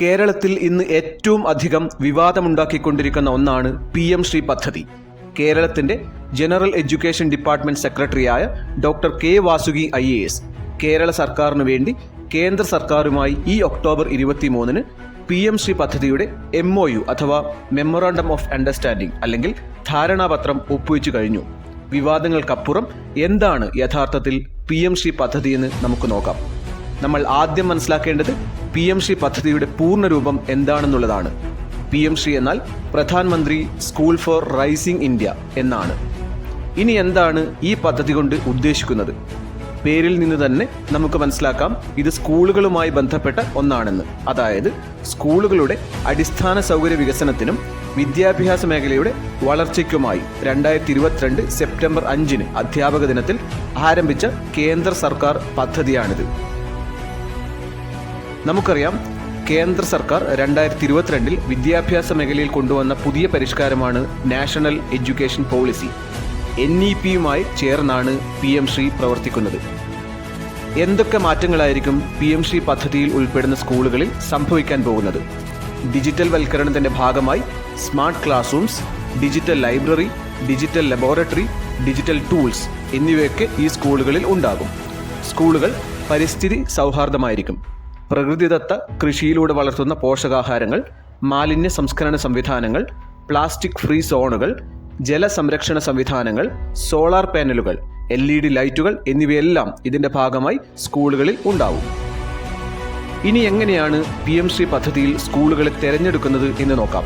കേരളത്തിൽ ഇന്ന് ഏറ്റവും അധികം വിവാദമുണ്ടാക്കിക്കൊണ്ടിരിക്കുന്ന ഒന്നാണ് പി എം ശ്രീ പദ്ധതി. കേരളത്തിന്റെ ജനറൽ എഡ്യൂക്കേഷൻ ഡിപ്പാർട്ട്മെന്റ് സെക്രട്ടറിയായ doctor K Vasuki I A S. Kerala സർക്കാരിനു വേണ്ടി കേന്ദ്ര സർക്കാരുമായി ഈ ഒക്ടോബർ ഇരുപത്തി മൂന്നിന് പി എം ശ്രീ പദ്ധതിയുടെ എം ഒ യു അഥവാ മെമ്മോറാണ്ടം ഓഫ് അണ്ടർസ്റ്റാൻഡിംഗ് അല്ലെങ്കിൽ ധാരണാപത്രം ഒപ്പുവെച്ചു കഴിഞ്ഞു. വിവാദങ്ങൾക്കപ്പുറം എന്താണ് യഥാർത്ഥത്തിൽ പി എം ശ്രീ പദ്ധതി എന്ന് നമുക്ക് നോക്കാം. നമ്മൾ ആദ്യം മനസ്സിലാക്കേണ്ടത് പി എം ശ്രീ പദ്ധതിയുടെ പൂർണരൂപം എന്താണെന്നുള്ളതാണ്. പി എം ശ്രീ എന്നാൽ പ്രധാനമന്ത്രി സ്കൂൾ ഫോർ റൈസിംഗ് ഇന്ത്യ എന്നാണ്. ഇനി എന്താണ് ഈ പദ്ധതി കൊണ്ട് ഉദ്ദേശിക്കുന്നത്? പേരിൽ നിന്ന് തന്നെ നമുക്ക് മനസ്സിലാക്കാം ഇത് സ്കൂളുകളുമായി ബന്ധപ്പെട്ട ഒന്നാണെന്ന്. അതായത് സ്കൂളുകളുടെ അടിസ്ഥാന സൗകര്യ വികസനത്തിനും വിദ്യാഭ്യാസ മേഖലയുടെ വളർച്ചയ്ക്കുമായി രണ്ടായിരത്തി ഇരുപത്തിരണ്ട് സെപ്റ്റംബർ അഞ്ചിന് അധ്യാപക ദിനത്തിൽ ആരംഭിച്ച കേന്ദ്ര സർക്കാർ പദ്ധതിയാണിത്. നമുക്കറിയാം കേന്ദ്ര സർക്കാർ രണ്ടായിരത്തി ഇരുപത്തിരണ്ടിൽ വിദ്യാഭ്യാസ മേഖലയിൽ കൊണ്ടുവന്ന പുതിയ പരിഷ്കാരമാണ് national education policy. N E പിയുമായി ചേർന്നാണ് പി എം ശ്രീ പ്രവർത്തിക്കുന്നത്. എന്തൊക്കെ മാറ്റങ്ങളായിരിക്കും പി എം ശ്രീ പദ്ധതിയിൽ ഉൾപ്പെടുന്ന സ്കൂളുകളിൽ സംഭവിക്കാൻ പോകുന്നത്? ഡിജിറ്റൽ വൽക്കരണത്തിന്റെ ഭാഗമായി smart class rooms digital library digital laboratory digital tools എന്നിവയൊക്കെ ഈ സ്കൂളുകളിൽ ഉണ്ടാകും. സ്കൂളുകൾ പരിസ്ഥിതി സൗഹാർദ്ദമായിരിക്കും. പ്രകൃതിദത്ത കൃഷിയിലൂടെ വളർത്തുന്ന പോഷകാഹാരങ്ങൾ മാലിന്യ സംസ്കരണ സംവിധാനങ്ങൾ പ്ലാസ്റ്റിക് ഫ്രീ സോണുകൾ ജലസംരക്ഷണ സംവിധാനങ്ങൾ സോളാർ പാനലുകൾ എൽ ഇ ഡി ലൈറ്റുകൾ എന്നിവയെല്ലാം ഇതിന്റെ ഭാഗമായി സ്കൂളുകളിൽ ഉണ്ടാവും. ഇനി എങ്ങനെയാണ് പി എം ശ്രീ പദ്ധതിയിൽ സ്കൂളുകളെ തിരഞ്ഞെടുക്കുന്നത് എന്ന് നോക്കാം.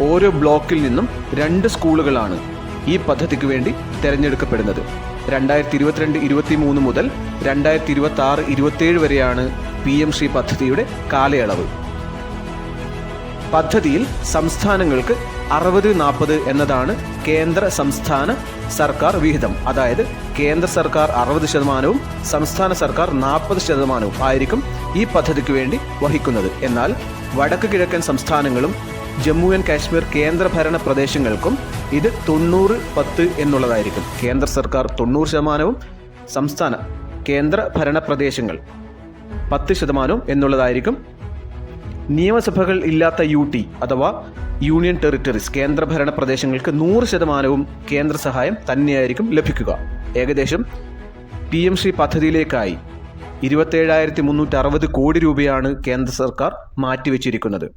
ഓരോ ബ്ലോക്കിൽ നിന്നും രണ്ട് സ്കൂളുകളാണ് ഈ പദ്ധതിക്ക് വേണ്ടി തിരഞ്ഞെടുക്കപ്പെടുന്നത്. രണ്ടായിരത്തി ഇരുപത്തിരണ്ട് ഇരുപത്തി മൂന്ന് മുതൽ രണ്ടായിരത്തി ഇരുപത്തി ആറ് ഇരുപത്തിയേഴ് വരെയാണ് പി എം ശ്രീ പദ്ധതിയുടെ കാലയളവ്. പദ്ധതിയിൽ സംസ്ഥാനങ്ങൾക്ക് അറുപത് നാൽപ്പത് എന്നതാണ് കേന്ദ്ര സംസ്ഥാന സർക്കാർ വിഹിതം. അതായത് കേന്ദ്ര സർക്കാർ അറുപത് ശതമാനവും സംസ്ഥാന സർക്കാർ നാൽപ്പത് ശതമാനവും ആയിരിക്കും ഈ പദ്ധതിക്ക് വേണ്ടി വഹിക്കുന്നത്. എന്നാൽ വടക്ക് കിഴക്കൻ സംസ്ഥാനങ്ങളും ജമ്മു ആൻഡ് കാശ്മീർ കേന്ദ്രഭരണ പ്രദേശങ്ങൾക്കും ഇത് തൊണ്ണൂറ് പത്ത് എന്നുള്ളതായിരിക്കും. കേന്ദ്ര സർക്കാർ തൊണ്ണൂറ് ശതമാനവും സംസ്ഥാന കേന്ദ്ര ഭരണ പ്രദേശങ്ങൾ പത്ത് ശതമാനവും എന്നുള്ളതായിരിക്കും. നിയമസഭകൾ ഇല്ലാത്ത യു ടി അഥവാ യൂണിയൻ ടെറിട്ടറീസ് കേന്ദ്രഭരണ പ്രദേശങ്ങൾക്ക് നൂറ് ശതമാനവും കേന്ദ്ര സഹായം തന്നെയായിരിക്കും ലഭിക്കുക. ഏകദേശം പി എം ശ്രീ പദ്ധതിയിലേക്കായി ഇരുപത്തേഴായിരത്തി മുന്നൂറ്റി അറുപത് കോടി രൂപയാണ് കേന്ദ്ര സർക്കാർ മാറ്റിവെച്ചിരിക്കുന്നത്.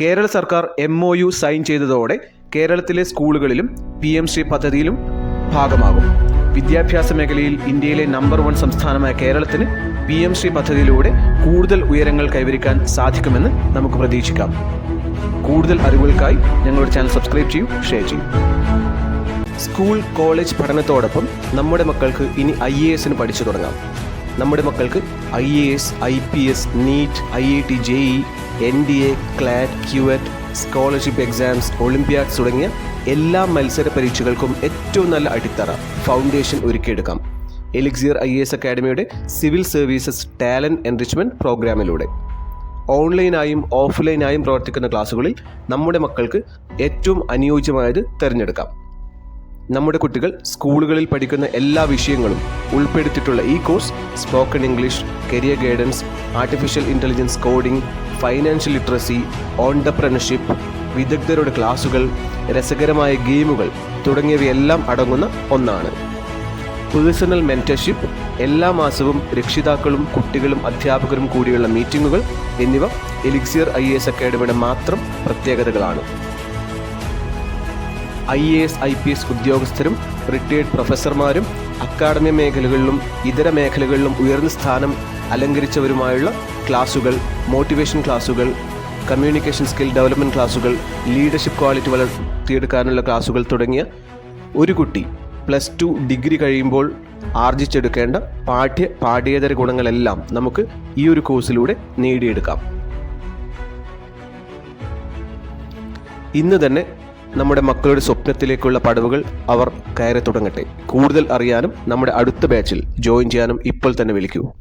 കേരള സർക്കാർ എം ഒ യു സൈൻ ചെയ്തതോടെ കേരളത്തിലെ സ്കൂളുകളിലും പി എം ശ്രീ പദ്ധതിയിലും ഭാഗമാകും. വിദ്യാഭ്യാസ മേഖലയിൽ ഇന്ത്യയിലെ നമ്പർ വൺ സംസ്ഥാനമായ കേരളത്തിന് പി എം ശ്രീ പദ്ധതിയിലൂടെ കൂടുതൽ ഉയരങ്ങൾ കൈവരിക്കാൻ സാധിക്കുമെന്ന് നമുക്ക് പ്രതീക്ഷിക്കാം. കൂടുതൽ അറിവുകൾക്കായി ഞങ്ങളുടെ ചാനൽ സബ്സ്ക്രൈബ് ചെയ്യൂ ഷെയർ ചെയ്യൂ. സ്കൂൾ കോളേജ് പഠനത്തോടൊപ്പം നമ്മുടെ മക്കൾക്ക് ഇനി ഐ എ എസിന് പഠിച്ചു തുടങ്ങാം. നമ്മുടെ മക്കൾക്ക് I A S I P S NEET I I T J E N D A CLAT CUET scholarship exams olympiads തുടങ്ങിയ എല്ലാ മത്സര പരീക്ഷകൾക്കും ഏറ്റവും നല്ല അടിത്തറ ഫൗണ്ടേഷൻ ഒരുക്കിയെടുക്കാം. എലിക്സിയർ ഐ എസ് അക്കാഡമിയുടെ സിവിൽ സർവീസസ് ടാലന്റ് എൻറിച്ച്മെന്റ് പ്രോഗ്രാമിലൂടെ. ഓൺലൈനായും ഓഫ്ലൈനായും പ്രവർത്തിക്കുന്ന ക്ലാസ്സുകളിൽ നമ്മുടെ മക്കൾക്ക് ഏറ്റവും അനുയോജ്യമായത് തിരഞ്ഞെടുക്കാം. നമ്മുടെ കുട്ടികൾ സ്കൂളുകളിൽ പഠിക്കുന്ന എല്ലാ വിഷയങ്ങളും ഉൾപ്പെടുത്തിയിട്ടുള്ള ഈ course spoken English career guidance artificial intelligence coding financial literacy entrepreneurship വിദഗ്ധരുടെ ക്ലാസുകൾ രസകരമായ ഗെയിമുകൾ തുടങ്ങിയവയെല്ലാം അടങ്ങുന്ന ഒന്നാണ്. പേഴ്സണൽ മെന്റർഷിപ്പ് എല്ലാ മാസവും രക്ഷിതാക്കളും കുട്ടികളും അധ്യാപകരും കൂടിയുള്ള മീറ്റിങ്ങുകൾ എന്നിവ എലിക്സിയർ ഐ എസ് അക്കാഡമിയുടെ മാത്രം പ്രത്യേകതകളാണ്. I A S I P S ഉദ്യോഗസ്ഥരും റിട്ടയേർഡ് പ്രൊഫസർമാരും അക്കാഡമി മേഖലകളിലും ഇതര മേഖലകളിലും ഉയർന്ന സ്ഥാനം അലങ്കരിച്ചവരുമായുള്ള ക്ലാസുകൾ മോട്ടിവേഷൻ ക്ലാസുകൾ കമ്മ്യൂണിക്കേഷൻ സ്കിൽ ഡെവലപ്മെന്റ് ക്ലാസുകൾ ലീഡർഷിപ്പ് ക്വാളിറ്റി വളർത്തിയെടുക്കാനുള്ള ക്ലാസുകൾ തുടങ്ങിയ ഒരു കുട്ടി പ്ലസ് ടു ഡിഗ്രി കഴിയുമ്പോൾ ആർജിച്ചെടുക്കേണ്ട പാഠ്യ പാഠ്യേതര ഗുണങ്ങളെല്ലാം നമുക്ക് ഈ ഒരു കോഴ്സിലൂടെ നേടിയെടുക്കാം. ഇന്ന് തന്നെ നമ്മുടെ മക്കളുടെ സ്വപ്നത്തിലേക്കുള്ള പടവുകൾ അവർ കയറി തുടങ്ങട്ടെ. കൂടുതൽ അറിയാനും നമ്മുടെ അടുത്ത ബാച്ചിൽ ജോയിൻ ചെയ്യാനും ഇപ്പോൾ തന്നെ വിളിക്കൂ.